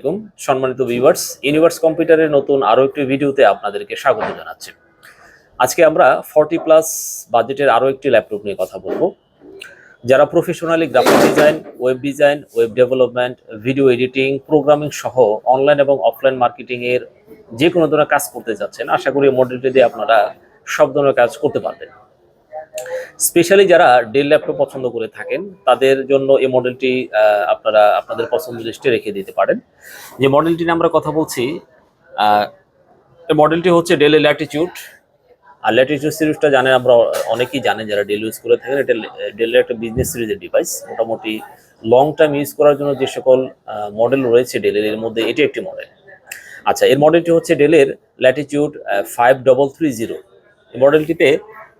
আলাইকুম। সম্মানিত viewers universe কম্পিউটারের নতুন আরও একটি ভিডিওতে আপনাদেরকে স্বাগত জানাচ্ছি। আজকে আমরা ফর্টি প্লাস বাজেটের আরও একটি ল্যাপটপ নিয়ে কথা বলব। যারা professionally graphic design web design web development video editing programming সহ অনলাইন এবং অফলাইন মার্কেটিং এর যে কোনো ধরনের কাজ করতে যাচ্ছেন, আশা করি মডেলটি দিয়ে আপনারা সব ধরনের কাজ করতে পারবেন। স্পেশালি যারা ডেল ল্যাপটপ পছন্দ করে থাকেন, তাদের জন্য এই মডেলটি আপনারা আপনাদের পছন্দ লিস্টে রেখে দিতে পারেন। যে মডেলটি নিয়ে আমরা কথা বলছি এই মডেলটি হচ্ছে ডেল ল্যাটিচিউড আর ল্যাটিচিউড সিরিজটা জানেন আমরা, অনেকেই জানেন যারা ডেল ইউজ করে থাকেন, এটা ডেলের একটা বিজনেস সিরিজের ডিভাইস মোটামুটি লং টাইম ইউজ করার জন্য যে সকল মডেল রয়েছে ডেলের এর মধ্যে এটি একটি মডেল আচ্ছা এর মডেলটি হচ্ছে ডেলের latitude five double three zero এই মডেলটিতে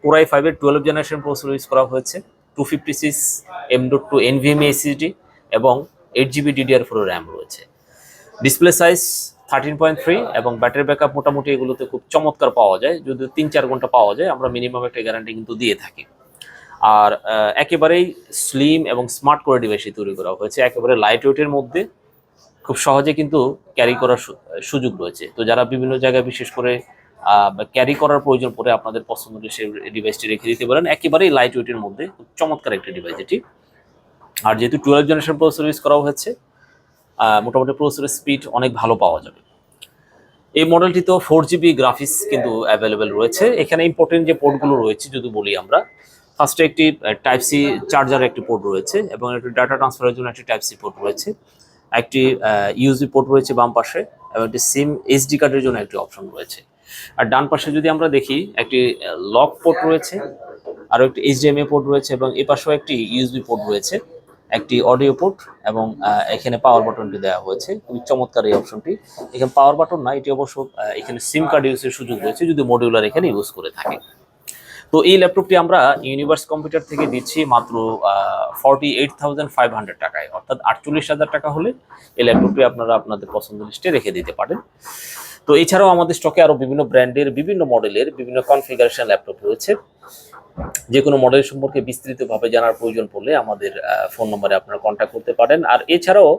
কোরাই ফাইভের টুয়েলভ জেনারেশন প্রসেসর ইউজ করা হয়েছে two fifty six M dot two NVMe SSD এবং eight GB DDR four RAM রয়েছে। Display size thirteen point three এবং ব্যাটারি ব্যাকআপ মোটামুটি এগুলোতে খুব চমৎকার পাওয়া যায়, যদি তিন চার ঘণ্টা পাওয়া যায়, আমরা মিনিমাম একটা গ্যারান্টি কিন্তু দিয়ে থাকি। আর একেবারেই স্লিম এবং স্মার্ট করে ডিভাইসটি তৈরি করা হয়েছে, একেবারে লাইট ওয়েটের মধ্যে। খুব সহজে কিন্তু ক্যারি করার সুযোগ রয়েছে। তো যারা বিভিন্ন জায়গায় বিশেষ করে ক্যারি করার প্রয়োজন পড়ে আপনাদের পছন্দ সেই ডিভাইসটি রেখে দিতে পারেন। একেবারেই লাইট ওয়েটের মধ্যে চমৎকার একটি ডিভাইস এটি। আর যেহেতু টুয়েলভ জেনারেশন প্রসেসর ইউজ করা হয়েছে মোটামুটি প্রসেসরের স্পিড অনেক ভালো পাওয়া যাবে। এই মডেলটিতেও ফোর জিবি গ্রাফিক্স কিন্তু অ্যাভেলেবেল রয়েছে। এখানে ইম্পর্টেন্ট যে পোর্টগুলো রয়েছে, যদি বলি আমরা ফার্স্টে একটি টাইপ সি চার্জার একটি পোর্ট রয়েছে এবং একটি ডাটা ট্রান্সফারের জন্য একটি টাইপ সি পোর্ট রয়েছে। একটি ইউএসবি পোর্ট রয়েছে বাম পাশে। এবং একটি সিম এইচডি কার্ডের জন্য একটি অপশন রয়েছে। আর ডান পাশে যদি আমরা দেখি, একটি লক পোর্ট রয়েছে, আরও একটি এইচডিএমএ পোর্ট রয়েছে এবং এ পাশেও একটি ইউএসবি পোর্ট রয়েছে, একটি অডিও পোর্ট এবং এখানে পাওয়ার বাটনটি দেওয়া হয়েছে। খুবই চমৎকার এই অপশনটি এখানে পাওয়ার বাটন না, এটি অবশ্য এখানে সিম কার্ড ইউজের সুযোগ রয়েছে যদি মডিউলার এখানে ইউজ করে থাকে। তো এই ল্যাপটপটি আমরা ইউনিভার্স কম্পিউটার থেকে দিচ্ছি মাত্র forty eight thousand five hundred টাকায়। অর্থাৎ আটচল্লিশ হাজার টাকা হলে এই ল্যাপটপটি আপনারা আপনাদের পছন্দ লিস্টে রেখে দিতে পারেন। তো এছাড়াও আমাদের স্টকে আরও বিভিন্ন ব্র্যান্ডের, বিভিন্ন মডেলের, বিভিন্ন কনফিগারেশন ল্যাপটপ রয়েছে। যে কোনো মডেল সম্পর্কে বিস্তৃতভাবে জানার প্রয়োজন পড়লে আমাদের ফোন নম্বরে আপনারা কন্ট্যাক্ট করতে পারেন। আর এছাড়াও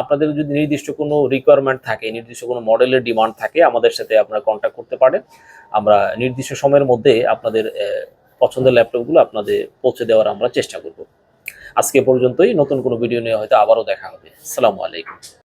আপনাদের যদি নির্দিষ্ট কোনো রিকোয়ারমেন্ট থাকে, নির্দিষ্ট কোনো মডেলের ডিমান্ড থাকে, আমাদের সাথে আপনারা কন্ট্যাক্ট করতে পারেন। আমরা নির্দিষ্ট সময়ের মধ্যে আপনাদের পছন্দের ল্যাপটপগুলো আপনাদের পৌঁছে দেওয়ার আমরা চেষ্টা করব। আজকে পর্যন্তই, নতুন কোনো ভিডিও নিয়ে হয়তো আবারও দেখা হবে। আসসালামু আলাইকুম।